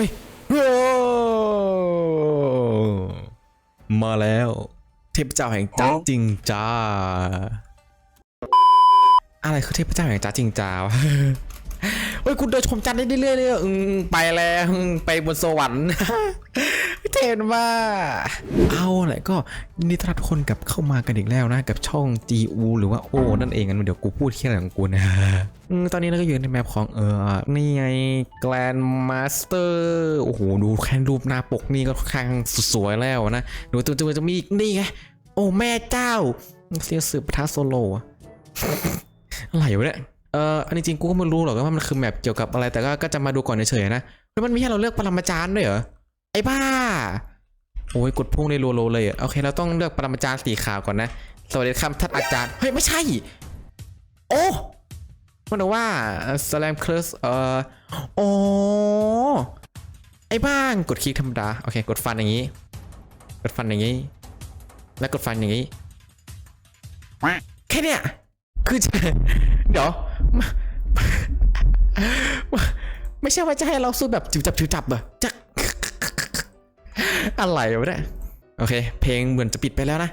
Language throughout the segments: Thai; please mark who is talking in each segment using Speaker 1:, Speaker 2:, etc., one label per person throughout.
Speaker 1: ฮ้ยโอ้มาแล้ว เทพเจ้าแห่งจ้าจริงจ้า อะไรคือเทพเจ้าแห่งจ้าจริงจ้าวะเฮ้ยคุณเดินชมจันทร์ได้เรื่อยๆเลยอะอืมไปแล้วไปบนสวรรค์ เทนว่า เอาแหละก็ยินดีต้อนรับทุกคนกลับเข้ามากันอีกแล้วนะ กับช่อง GU หรือว่าโอนั่นเองกันเดี๋ยวกูพูดแค่อะไรของกูนะอืมตอนนี้เราก็อยู่ในแมปของเออนี่ไง Grand Master โอ้โห ดูแค่รูปหน้าปกนี่ก็ค่อนข้างสวยแล้วนะ ดูตัวจะมีอีกนี่ไง โอ้แม่เจ้า เสียสืบประทัดโซโลอะอะไรวะเนี่ยเอออันนี้จริงกูก็ไม่รู้หรอกว่ามันคือแมปเกี่ยวกับอะไรแต่ก็ก็จะมาดูก่อนเฉยๆนะเฮ้ยมันมีให้เราเลือกปรมาจารย์ด้วยเหรอ อ้บ้า โอ้ยกดพุ่งในโลโลเลยอะโอเค เราต้องเลือกปรมาจารย์สีขาวก่อนนะ สวัสดีครับท่านอาจารย์ เฮ้ย ไม่ใช่ โอ้มันบอกว่าสแลมคลสเอ่อโอ้ไอ้บ้างกดคลิกธรรมดา โอเค กดฟันอย่างนี้ กดฟันอย่างนี้ แล้วกดฟันอย่างนี้ แค่เนี้ยคือเดี๋ยวไม่ใช่ว่าจะให้เราสู้แบบจิบจับจิบจับเหรอจะ อะไรวะเนี่ยโอเค เพลงเหมือนจะปิดไปแล้วนะ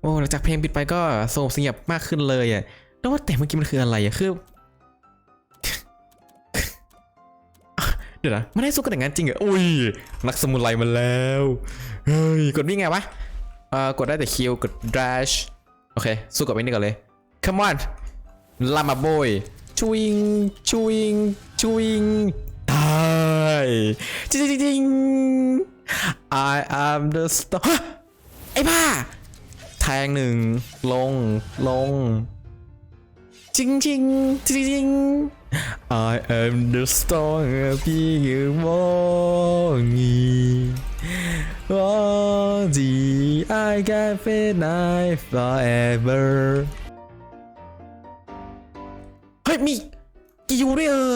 Speaker 1: โอ้หลังจากเพลงปิดไปก็สงบเสงียบมากขึ้นเลยอะแล้วว่าแต่เมื่อกี้มันคืออะไรอะคือเดี๋ยวนะไม่ได้สู้กันอย่างนั้นจริงเหรออุ้ยนักสมุไรมาแล้วเฮ้ยกดวิ่งไงวะเอ่อกดได้แต่คิวกด dash โอเค สู้กับไอ้นี่ก่อนเลย come on ลามาโบยชวิงชวิงชวิงตายจริงจริง I am the star ไอ้บ้า แทงหนึ่ง ลง ลง จริงจริงจริงจริง I am the star พี่ยืนมองอีว่าดี I can feel night forever เฮ้ย มีกิยูด้วยเออ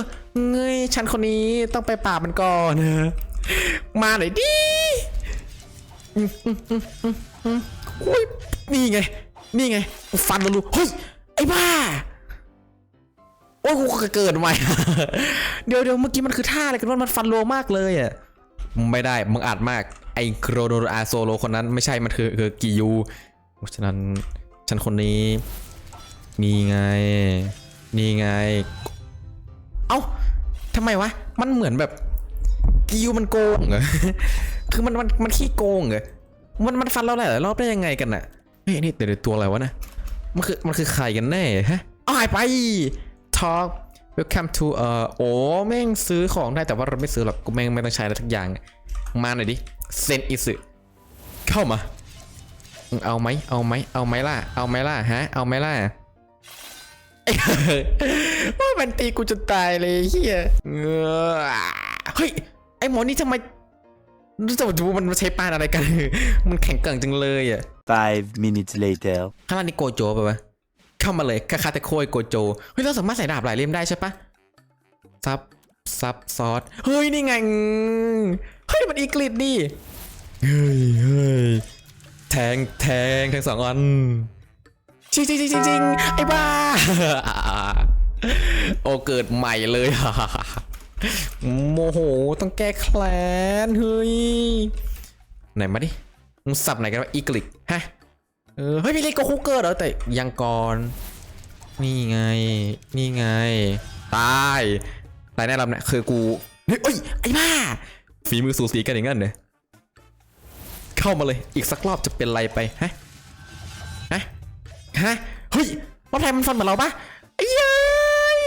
Speaker 1: เงยฉันคนนี้ต้องไปป่าบมันก่อนเออ มาหน่อยดิอืมอืมอืมอืมอืมโอ้ยนี่ไง นี่ไงฟันแล้วลูกเฮ้ยไอ้บ้า โอ้ยกูเกิดใหม่ เดี๋ยวเดี๋ยวเมื่อกี้มันคือท่าอะไรกันว่ามันฟันโลมากเลยอะ ไม่ได้ มึงอาจมาก ไอ้โครโนอาโซโลคนนั้นไม่ใช่ มันคือคือกิยูเพราะฉะนั้นฉันคนนี้ นี่ไง นี่ไง เอ้าทำไมวะ มันเหมือนแบบ กิวมันโกงเหรอ คือมันมันมันขี้โกงเหรอ มันมันฟันเราหลายรอบได้ยังไงกันน่ะเฮ้ยนี่เดี๋ยวตัวอะไรวะนะ มันคือมันคือใครกันแน่ฮะอาหายไป talk welcome to เอ่อโอ้แม่งซื้อของได้แต่ว่าเราไม่ซื้อหรอกกูแม่งไม่ต้องใช้อะไรทุกอย่าง มาหน่อยดิเซนอิสึเข้ามาเอาไหมเอาไหมเอาไหมล่ะ เอาไหมล่ะฮะ เอาไหมล่ะว่ามันตีกูจนตายเลยเฮียเออเฮ้ย อหมอนี่ทำไมรู้จักดูมันใช้ปานอะไรกัน มันแข็งเก่งจังเลยอะ
Speaker 2: Five minutes later.
Speaker 1: ข้างล่างนี่โกโจป่ะวะเข้ามาเลยคาคาเตโคยโกโจ เฮ้ย เราสามารถใส่ดาบหลายเล่มได้ใช่ปะซับซับซอสเฮ้ย นี่ไง เฮ้ย มันอีกลิดดิเฮ้ยเฮ้ยแทงแทงทั้งสองอันจริงจริงจริงจริงไอ้บ้า โอเกิดใหม่เลย โมโหต้องแก้แค้นเฮ้ยไหนมาดิมึงสับไหนกันวะอีกลิกฮะเออเฮ้ยพี่เล็กก็คุกเกอร์เหรอแต่ยังก่อนนี่ไง นี่ไง ตายตายแน่รำเนี่ยคือกูเฮ้ยเอ้ไอ้บ้าฝีมือสูสีกันอย่างนั้นเนี่ยเข้ามาเลยอีกสักรอบจะเป็นไรไปฮะฮะฮะเฮ้ยรอบท้ายมันฟันเหมือนเราปะไอ้ย้ย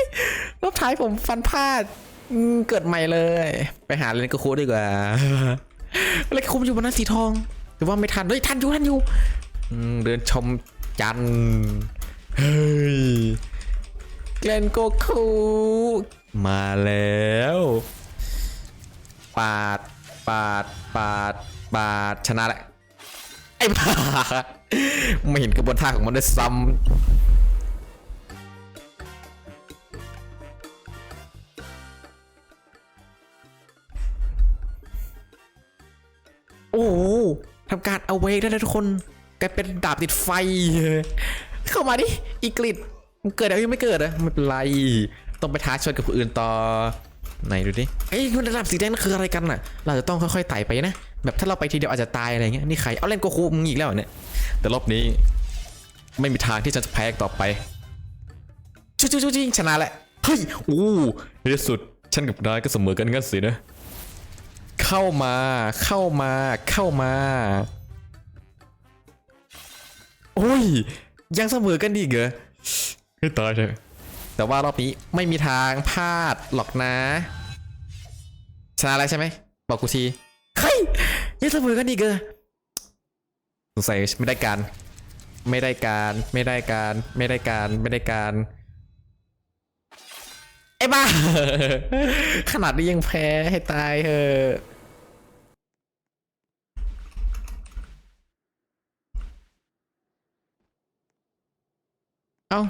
Speaker 1: รอบท้ายผมฟันพลาด อืมเกิดใหม่เลย ไปหาเลนกระคูดีกว่าเลนกรคูอยู่บนนั้นสีทองหรือว่าไม่ทันเฮ้ยทันอยู่ทันอยู่อืมเดินชมจันเฮ้ยแกลนโกคูมาแล้วปาดปาดปาดปาดชนะแหละไอ้บ้าไม่เห็นกระบวนท่าของมันด้วยซ้ำ อ้โหทำการเอาเวกได้แล้วทุกคนกลายเป็นดาบติดไฟ เข้ามาดิ อีกลิดมันเกิดอะไรยังไม่เกิดอะไม่เป็นไร ต้องไปท้าชนกับคนอื่นต่อไหนดูดิเอ้ยระดับสีแดงนั่นคืออะไรกันน่ะ เราจะต้องค่อยๆไต่ไปนะ แบบถ้าเราไปทีเดียวอาจจะตายอะไรเงี้ย นี่ใคร เอาเล่นโกคูมึงอีกแล้วเนี่ย แต่รอบนี้ ไม่มีทางที่ฉันจะแพ้ต่อไปชุดชุดชุดชนะแหละ เฮ้ยโอ้ในที่สุด ฉันกับนายก็เสมอกันงั้นสินะ เข้ามา เข้ามา เข้ามาโอ้ย ยังเสมอกันอีเหรอให้ตายเถอะแต่ว่ารอบนี้ไม่มีทางพลาดหรอกนะ ชนะแล้วใช่ไหม บอกกูทีเฮ้ยยังเสมอกันอีเหรอสงสัยไม่ได้การ ไม่ได้การ ไม่ได้การ ไม่ได้การ ไม่ได้การไอ้บ้า ขนาดนี้ยังแพ้ให้ตายเถอะ เอ้า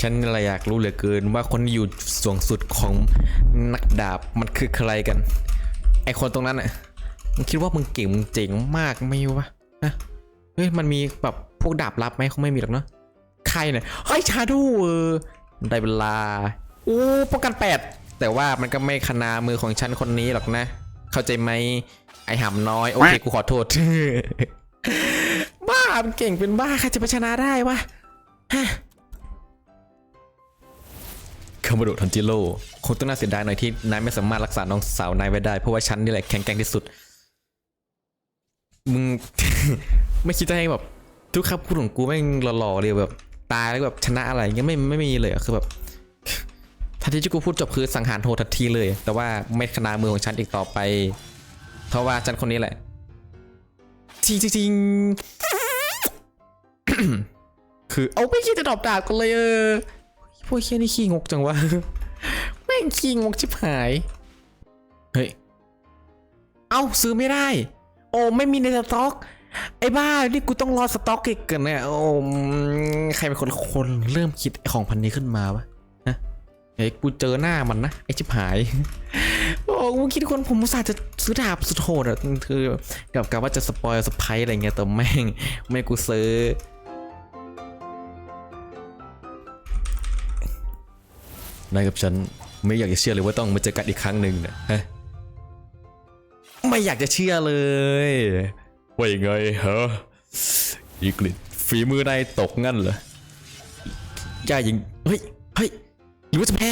Speaker 1: ฉันอะไรอยากรู้เหลือเกินว่าคนที่อยู่สูงสุดของนักดาบมันคือใครกัน ไอคนตรงนั้นอะมึงคิดว่ามึงเก่งมึงเจ๋งมากไหมวะนะเฮ้ยมันมีแบบพวกดาบลับไหมคงไม่มีหรอกเนาะใครเนี่ยเฮ้ยชาดูเออได้เวลาโอ้ป้องกันแปดแต่ว่ามันก็ไม่ขนามือของฉันคนนี้หรอกนะ เข้าใจไหมไอหำน้อยโอเคกูขอโทษบ้ามันเก่งเป็นบ้าใครจะไปชนะได้วะฮะคามาโดทันจิโร่คงต้องน่าเสียดายหน่อยที่นายไม่สามารถรักษาน้องสาวนายไว้ได้ เพราะว่าฉันนี่แหละแข็งแกร่งที่สุด มึง ไม่คิดจะให้แบบ ทุกคำพูดของกูแม่งหล่อๆเลยแบบ ตายแล้วแบบชนะอะไรเงี้ยไม่ไม่มีเลยอะคือแบบทันทีที่กูพูดจบคือสังหารโททันทีเลย แต่ว่าไม่ขนามือของฉันอีกต่อไป เพราะว่าฉันคนนี้แหละจริงจริงๆคือเอาไม่คิดจะดรอปดาบกันเลยเออ พวกเคียนี่ขี้งกจังวะ แม่งขี้งกชิบหาย เฮ้ย เอ้าซื้อไม่ได้ โอ้ไม่มีในสต็อก ไอ้บ้า นี่กูต้องรอสต็อกอีกกันเนี่ย โอ้ใครเป็นคนคนเริ่มคิดของพันนี้ขึ้นมาวะฮะเฮ้ยกูเจอหน้ามันนะไอ้ชิบหาย โอ้กูคิดคนผมอุตส่าห์จะซื้อดาบสุดโหดอะคือกับกับว่าจะสปอยสไปอะไรเงี้ยแต่แม่ง ไม่กูซื้อ นายกับฉันไม่อยากจะเชื่อเลยว่าต้องมาเจอกันอีกครั้งหนึ่งนะฮะไม่อยากจะเชื่อเลยว่ายังไงฮะอีกฤษฝีมือนายตกงั้นเหรอย่ายิงเฮ้ยเฮ้ยหรือว่จะแพ้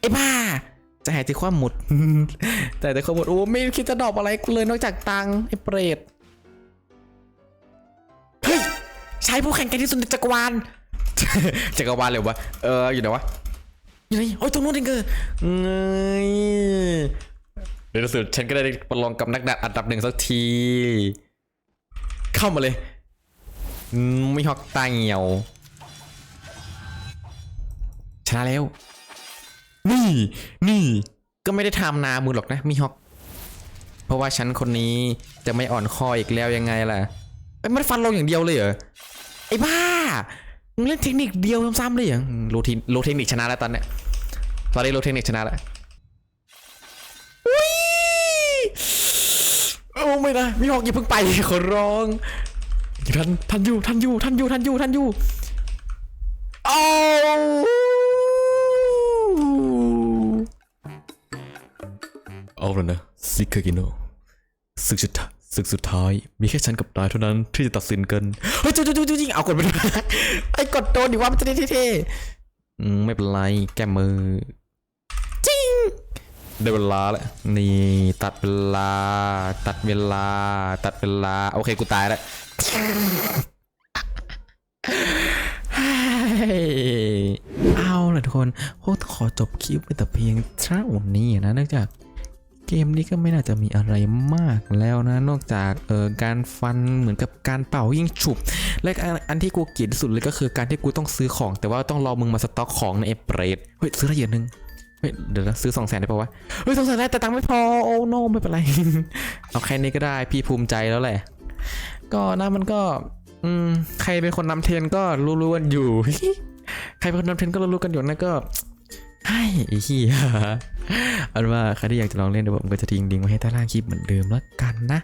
Speaker 1: ไอ้บ้าจะหายใจความหมดแต่แต่ความหมดโอ้ไม่คิดจะดอกอะไรกูเลยนอกจากตังไอ้เปรตเฮ้ยใช้ผู้แข่งกันที่สุดในจักรวาลจักรวาลเลยวะเอออยู่ไหนวะ อยู่ไหนโอ้ยตรงนู้นเองเกอเงยในที่สุดฉันก็ได้ประลองกับนักดาบอันดับหนึ่งสักที เข้ามาเลยมไม่ฮอกตาเหี่ยว ชนะแล้ว นี่ นี่ ก็ไม่ได้ทำนามือหรอกนะมิฮอก เพราะว่าฉันคนนี้จะไม่อ่อนคออีกแล้วยังไงล่ะไอ้ยมันฟันลงอย่างเดียวเลยเหรอ ไอ้บ้า มึงเล่นเทคนิคเดียวซ้ำๆเลยเหรออืมโลทีโลเทคนิคชนะแล้วตอนเนี้ยตอนนี้โลเทคนิคชนะแล้วอุ้ยโอ้ไม่นะมีหอกอย่าเพิ่งไปขอร้องทันทันอยู่ทันอยู่ทันอยู่ทันอยู่ทันอยู่โอ้เอาแล้วนะซิคากิโนศึกสุดท้าย ศึกสุดท้ายมีแค่ฉันกับนายเท่านั้นที่จะตัดสินกัน เฮ้ยจุ๊จุ๊จุ๊จุ๊เอากดไปด้วยไอ้กดโดนดิว่ามันจะได้เท่ๆไม่เป็นไรแก้มือ จริง ได้เวลาแล้วนี่ ตัดเวลา ตัดเวลา ตัดเวลา โอเคกูตายแล้วเอาล่ะทุกคนโอ้ขอจบคลิปไปแต่เพียงเท่านี้นะเนื่องจาก เกมนี้ก็ไม่น่าจะมีอะไรมากแล้วนะ นอกจากเออการฟันเหมือนกับการเป่ายิงฉุบ และอันที่กูเกลียดที่สุดเลยก็คือการที่กูต้องซื้อของ แต่ว่าต้องรอมึงมาสต็อกของในเอเปรดเฮ้ยซื้อละเอียดนึงเฮ้ยเดี๋ยวนะซื้อสองแสนได้ปะวะเฮ้ยสองแสนได้แต่ตังค์ไม่พอโอ้โนไม่เป็นไร เอาแค่นี้ก็ได้พี่ภูมิใจแล้วแหละ ก็นะมันก็อืมใครเป็นคนนำเทรนก็รู้ๆกันอยู่ ใครเป็นคนนำเทรนก็รู้ๆกันอยู่นะก็ให้ไอ้เหี้ย อาเป็นว่าใครที่อยากจะลองเล่นเดี๋ยวผมก็จะทิ้งลิงก์ไว้ให้ใต้ล่างคลิปเหมือนเดิมแล้วกันนะ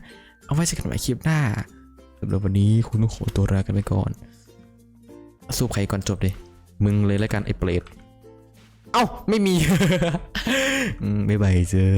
Speaker 1: เอาไว้เจอกันใหม่คลิปหน้าสำหรับวันนี้คุณต้องขอตัวลากันไปก่อน สู้ใครก่อนจบดิมึงเลยแล้วกันไอ้เปรตเอ้าไม่มีไมบ๊ายบายเจอ